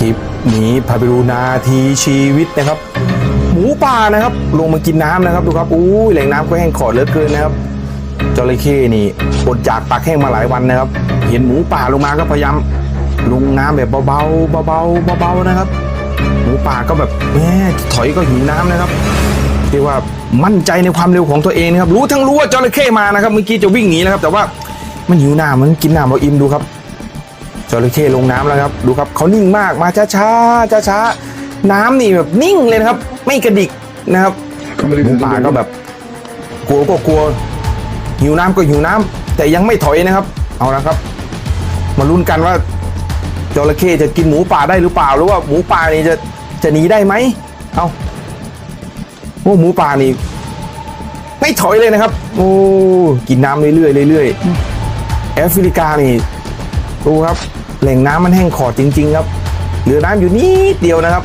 คลิปนี้พาไปดูนาทีชีวิตนะครับ หมูป่านะครับ ลงมากินน้ำนะครับดูครับอู้ยแหล่งน้ำก็แห้งขอดเหลือเกินนะครับจระเข้นี่อดจากปากแห้งมาหลายวันนะครับ เห็นหมูป่าลงมาก็พยายามลงน้ำแบบเบาๆเบาๆเบาๆนะครับ หมูป่าก็แบบแหมถอยก็หิวน้ำนะครับเรียกว่ามั่นใจในความเร็วของตัวเองนะครับรู้ทั้งรู้ว่าจระเข้มานะครับเมื่อกี้จะวิ่งหนีนะครับ แต่ว่ามันหิวน้ำมันกินน้ำเราอิ่มดูครับ จระเข้ลงน้ำแล้วครับ ดูครับเขานิ่งมากมาช้าช้าช้าช้าน้ำนี่แบบนิ่งเลยนะครับ ไม่กระดิกนะครับหมูป่าก็แบบ กลัวก็กลัวหิวน้ำก็หิวน้ำแต่ยังไม่ถอยนะครับ เอาละครับ มาลุ้นกันว่าจระเข้จะกินหมูป่าได้หรือเปล่า หรือว่าหมูป่านี่จะจะหนีได้ไหมเอาโอ้หมูป่านี่ไม่ถอยเลยนะครับ โอ้กินน้ำเรื่อยๆเรื่อยๆแอฟริกานี่ ดูครับ แหล่งน้ำมันแห้งขอดจริง ๆ ครับ เหลือน้ำอยู่นิดเดียวนะครับ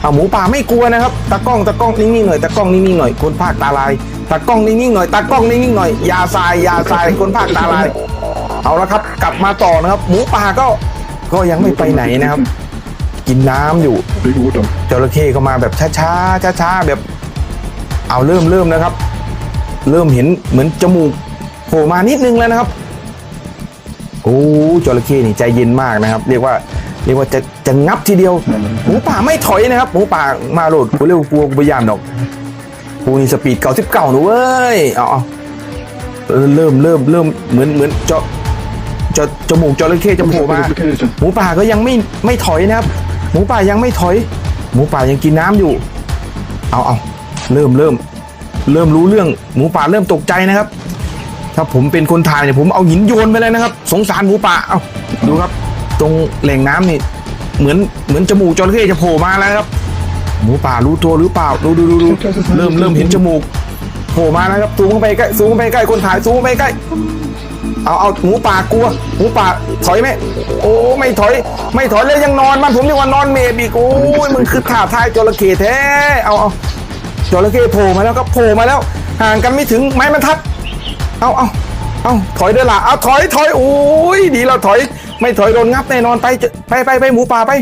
เอาหมูป่าไม่กลัวนะครับตากล้องตากล้องนิ่งๆหน่อยตากล้องนิ่งๆหน่อยคนภาคตาลายตากล้องนิ่งๆหน่อยตากล้องนิ่งๆหน่อยยาทรายยาทรายคนภาคตาลาย เอาละครับ กลับมาต่อนะครับ หมูป่าก็ก็ยังไม่ไปไหนนะครับ กินน้ำอยู่จระเข้ก็มาแบบช้าๆช้าๆแบบ เอาเริ่มเริ่มนะครับ เริ่มเห็นเหมือนจมูกโผล่มานิดนึงแล้วนะครับ โอ้จระเข้นี่ใจเย็นมากนะครับ เรียกว่าเรียกว่าจะจะงับทีเดียวหมูป่าไม่ถอยนะครับหมูป่ามาโหลดกูเร็วกลัวกูพยายามดอกกูนี่สปีดเก่าสิบเก่าหนูเว้ยเอาเริ่มเริ่มเริ่มเหมือนเหมือนจะจะจมูกจระเข้จะโผล่มาหมูป่าก็ยังไม่ไม่ถอยนะครับ หมูป่ายังไม่ถอย หมูป่ายังกินน้ำอยู่ เอาเอาเริ่มเริ่มเริ่มรู้เรื่องหมูป่าเริ่มตกใจนะครับ ถ้าผมเป็นคนถ่ายเนี่ยผมเอาหินโยนไปเลยนะครับ สงสารหมูป่าเอาดูครับ ตรงแหล่งน้ำนี่ เหมือนเหมือนจมูกจระเข้จะโผล่มาแล้วครับ หมูป่ารู้ตัวหรือเปล่าดูดูดูดูเริ่มเริ่มเห็นจมูกโผล่มาแล้วครับซูมเข้าไปใกล้ซูมเข้าไปใกล้คนถ่ายซูมเข้าไปใกล้เอาเอาหมูป่ากลัวหมูป่าถอยไหมโอ้ไม่ถอย ไม่ถอยเลยยังนอนมันผมเรียกว่านอนเมบอีกโอ้ยมึงคือท่าทายจระเข้แท้เอาเอาจระเข้โผล่มาแล้วก็โผล่มาแล้ว ห่างกันไม่ถึงไม้บรรทัด เอาเอาเอาถอยเด้อล่ะเอาถอยถอยโอ้ยดีเราถอย ไม่ถอยโดนงับแน่นอนไปไปไปไปหมูป่าไป